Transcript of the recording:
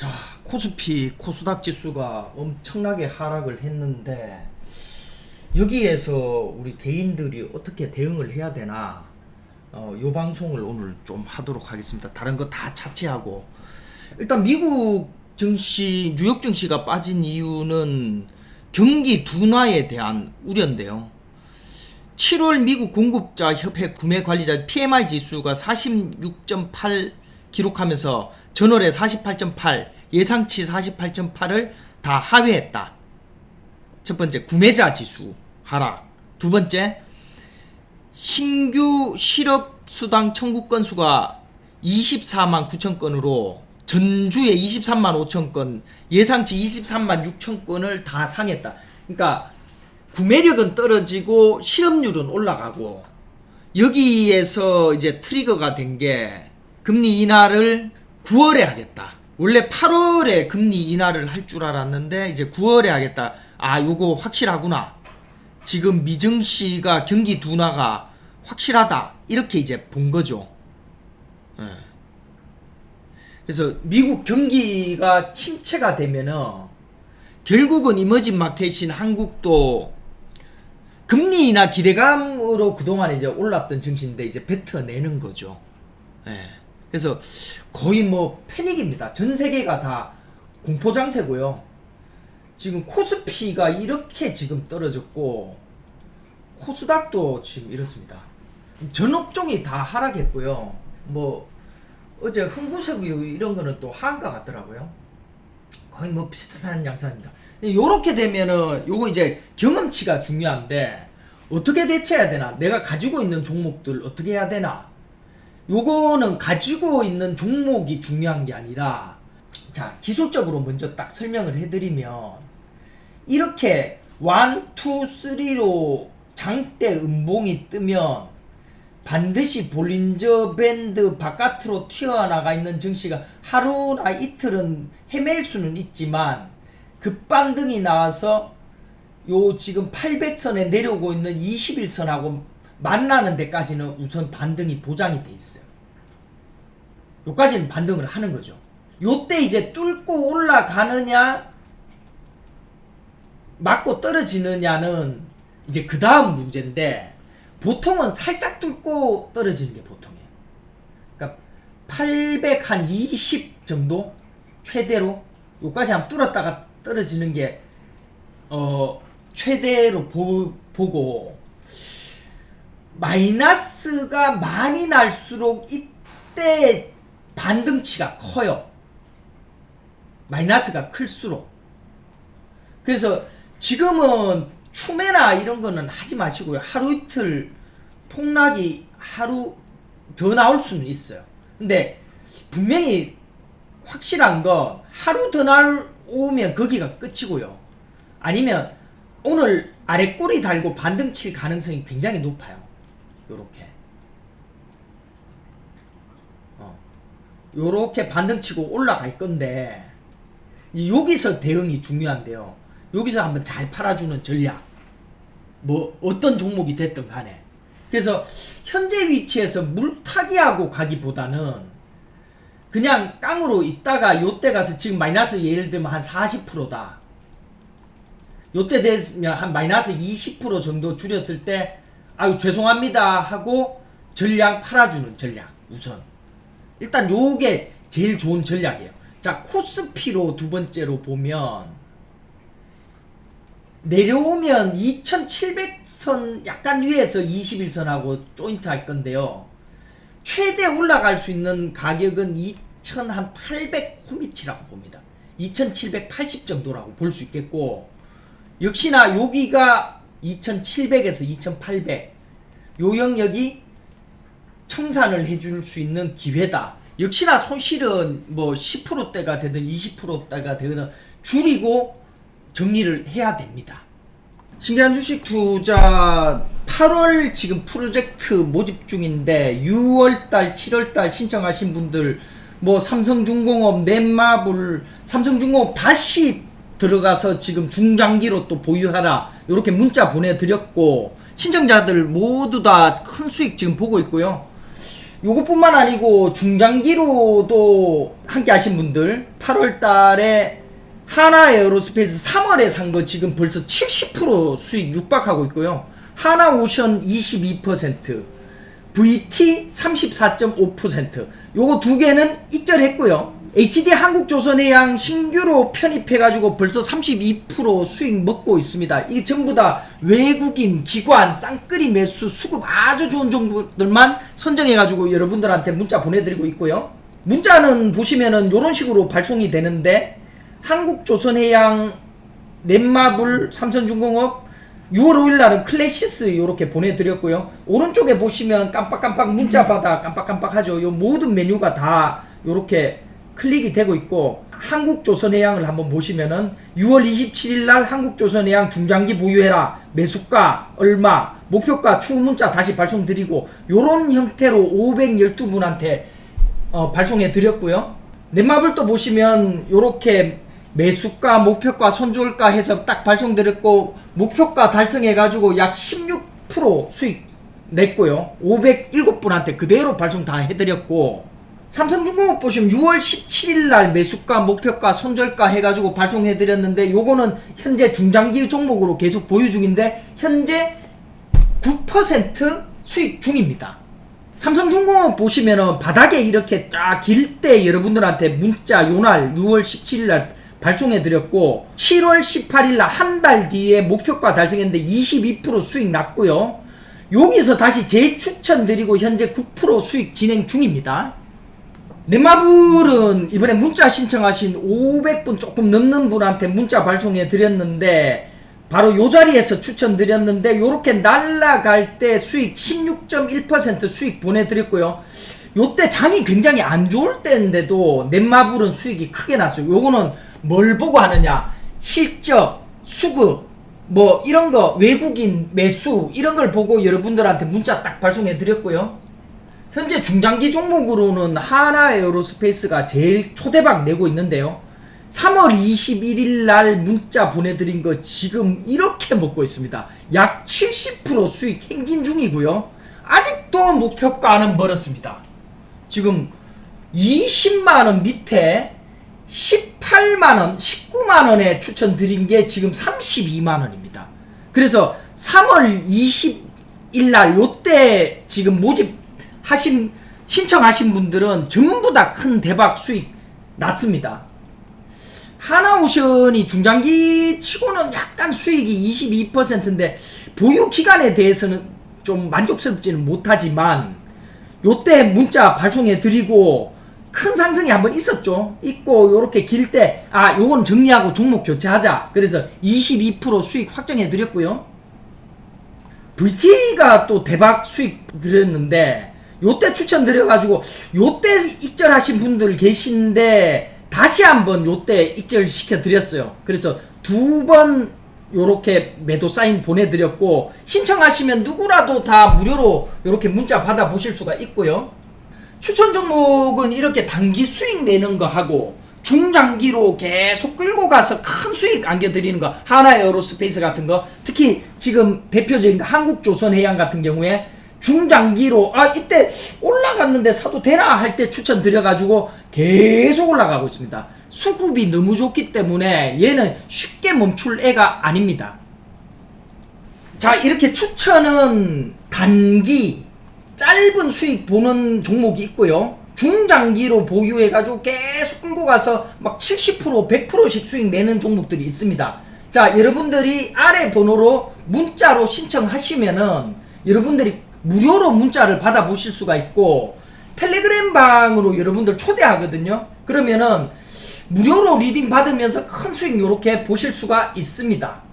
자, 코스피 코스닥 지수가 엄청나게 하락을 했는데 여기에서 우리 개인들이 어떻게 대응을 해야 되나 어, 요 방송을 오늘 좀 하도록 하겠습니다. 다른 거 다 차치하고 일단 미국 증시, 뉴욕 증시가 빠진 이유는 경기 둔화에 대한 우려인데요. 7월 미국 공급자 협회 구매 관리자 PMI 지수가 46.8 기록하면서 전월에 48.8, 예상치 48.8을 다 하회했다. 첫 번째 구매자 지수 하락. 두 번째 신규 실업 수당 청구 건수가 24만 9천 건으로 전주에 23만 5천 건, 예상치 23만 6천 건을 다 상했다. 그러니까 구매력은 떨어지고 실업률은 올라가고 여기에서 이제 트리거가 된 게 금리 인하를 9월에 하겠다. 원래 8월에 금리 인하를 할 줄 알았는데 이제 9월에 하겠다. 아, 요거 확실하구나. 지금 미증시가 경기 둔화가 확실하다. 이렇게 이제 본 거죠. 예. 그래서 미국 경기가 침체가 되면은 결국은 이머징 마켓인 한국도 금리 인하 기대감으로 그동안 이제 올랐던 증시인데 이제 뱉어내는 거죠. 예. 그래서 거의 뭐 패닉입니다. 전 세계가 다 공포 장세고요. 지금 코스피가 이렇게 지금 떨어졌고 코스닥도 지금 이렇습니다. 전 업종이 다 하락했고요. 뭐 어제 흥구세구 이런 거는 또 하한가 같더라고요. 거의 뭐 비슷한 양상입니다. 요렇게 되면은 요거 이제 경험치가 중요한데 어떻게 대처해야 되나? 내가 가지고 있는 종목들 어떻게 해야 되나? 요거는 가지고 있는 종목이 중요한 게 아니라 자 기술적으로 먼저 딱 설명을 해드리면 이렇게 1, 2, 3로 장대 음봉이 뜨면 반드시 볼린저 밴드 바깥으로 튀어나가 있는 증시가 하루나 이틀은 헤맬 수는 있지만 급반등이 나와서 요 지금 800선에 내려오고 있는 21선하고 만나는 데까지는 우선 반등이 보장이 돼 있어요. 요까지는 반등을 하는 거죠. 요때 이제 뚫고 올라가느냐 맞고 떨어지느냐는 이제 그 다음 문제인데 보통은 살짝 뚫고 떨어지는 게 보통이에요. 그러니까 820 정도 최대로 요까지 한번 뚫었다가 떨어지는 게 어 최대로 보, 보고 마이너스가 많이 날수록 이때 반등치가 커요. 마이너스가 클수록. 그래서 지금은 추매나 이런 거는 하지 마시고요. 하루 이틀 폭락이 하루 더 나올 수는 있어요. 근데 분명히 확실한 건 하루 더 나오면 거기가 끝이고요. 아니면 오늘 아래 꼬리 달고 반등 칠 가능성이 굉장히 높아요. 요렇게. 어. 요렇게 반등 치고 올라갈 건데 여기서 대응이 중요한데요. 여기서 한번 잘 팔아주는 전략. 뭐 어떤 종목이 됐든 간에. 그래서 현재 위치에서 물타기하고 가기보다는 그냥 깡으로 있다가 요때 가서 지금 마이너스 예를 들면 한 40%다. 요때 되면 한 마이너스 20% 정도 줄였을 때 아유 죄송합니다 하고 전량 팔아주는 전략 우선 일단 요게 제일 좋은 전략이에요. 자 코스피로 두 번째로 보면 내려오면 2700선 약간 위에서 21선하고 조인트 할 건데요. 최대 올라갈 수 있는 가격은 2800 호미치라고 봅니다. 2780 정도라고 볼 수 있겠고 역시나 여기가 2700에서 2800. 요 영역이 청산을 해줄 수 있는 기회다. 역시나 손실은 뭐 10%대가 되든 20%대가 되든 줄이고 정리를 해야 됩니다. 신기한 주식 투자 8월 지금 프로젝트 모집 중인데 6월달, 7월달 신청하신 분들 뭐 삼성중공업, 넷마블, 삼성중공업 다시 들어가서 지금 중장기로 또 보유하라 이렇게 문자 보내드렸고 신청자들 모두 다 큰 수익 지금 보고 있고요. 요것뿐만 아니고 중장기로도 함께 하신 분들 8월 달에 하나 에어로스페이스 3월에 산 거 지금 벌써 70% 수익 육박하고 있고요. 하나 오션 22%, VT 34.5%. 요거 두 개는 익절했고요. HD 한국조선해양 신규로 편입해가지고 벌써 32% 수익 먹고 있습니다. 이게 전부 다 외국인, 기관, 쌍끌이 매수, 수급 아주 좋은 정보들만 선정해가지고 여러분들한테 문자 보내드리고 있고요. 문자는 보시면은 요런 식으로 발송이 되는데 한국조선해양 넷마블 삼성중공업 6월 5일 날은 클래시스 요렇게 보내드렸고요. 오른쪽에 보시면 깜빡깜빡 문자 받아 깜빡깜빡하죠. 요 모든 메뉴가 다 요렇게 클릭이 되고 있고 한국조선해양을 한번 보시면은 6월 27일 날 한국조선해양 중장기 보유해라 매수가 얼마 목표가 추후 문자 다시 발송 드리고 요런 형태로 512분한테 어, 발송해 드렸고요. 넷마블도 보시면 요렇게 매수가, 목표가, 손절가 해서 딱 발송 드렸고 목표가 달성해 가지고 약 16% 수익 냈고요. 507분한테 그대로 발송 다 해드렸고 삼성중공업 보시면 6월 17일 날 매수가, 목표가, 손절가 해가지고 발송해드렸는데 요거는 현재 중장기 종목으로 계속 보유 중인데 현재 9% 수익 중입니다. 삼성중공업 보시면은 바닥에 이렇게 쫙 길 때 여러분들한테 문자 요날 6월 17일 날 발송해 드렸고 7월 18일 날 한 달 뒤에 목표가 달성했는데 22% 수익 났고요. 여기서 다시 재추천 드리고 현재 9% 수익 진행 중입니다. 넷마블은 이번에 문자 신청하신 500분 조금 넘는 분한테 문자 발송해 드렸는데 바로 요 자리에서 추천드렸는데 요렇게 날라갈 때 수익 16.1% 수익 보내드렸고요. 요때 장이 굉장히 안 좋을 때인데도 넷마블은 수익이 크게 났어요. 요거는 뭘 보고 하느냐 실적, 수급 뭐 이런 거 외국인 매수 이런 걸 보고 여러분들한테 문자 딱 발송해 드렸고요. 현재 중장기 종목으로는 하나 에어로스페이스가 제일 초대박 내고 있는데요. 3월 21일 날 문자 보내드린 거 지금 이렇게 먹고 있습니다. 약 70% 수익 행진 중이고요. 아직도 목표가는 멀었습니다. 지금 20만원 밑에 18만원, 19만원에 추천드린 게 지금 32만원입니다. 그래서 3월 20일 날 요때 지금 모집 하신, 신청하신 분들은 전부 다 큰 대박 수익 났습니다. 하나오션이 중장기 치고는 약간 수익이 22%인데 보유 기간에 대해서는 좀 만족스럽지는 못하지만 요때 문자 발송해 드리고 큰 상승이 한번 있었죠. 있고 요렇게 길 때 아 요건 정리하고 종목 교체하자. 그래서 22% 수익 확정해 드렸고요. VT가 또 대박 수익 드렸는데 요때 추천드려가지고 요때 익절하신 분들 계신데 다시 한번 요때 익절 시켜 드렸어요. 그래서 두 번 요렇게 매도 사인 보내드렸고 신청하시면 누구라도 다 무료로 요렇게 문자 받아 보실 수가 있고요. 추천 종목은 이렇게 단기 수익 내는 거 하고 중장기로 계속 끌고 가서 큰 수익 안겨드리는 거 하나 에어로스페이스 같은 거 특히 지금 대표적인 한국조선해양 같은 경우에 중장기로 아 이때 올라갔는데 사도 되나 할 때 추천 드려가지고 계속 올라가고 있습니다. 수급이 너무 좋기 때문에 얘는 쉽게 멈출 애가 아닙니다. 자 이렇게 추천은 단기 짧은 수익 보는 종목이 있고요. 중장기로 보유해가지고 계속 끌고 가서 막 70% 100%씩 수익 내는 종목들이 있습니다. 자 여러분들이 아래 번호로 문자로 신청하시면은 여러분들이 무료로 문자를 받아보실 수가 있고 텔레그램 방으로 여러분들 초대하거든요. 그러면은 무료로 리딩 받으면서 큰 수익 요렇게 보실 수가 있습니다.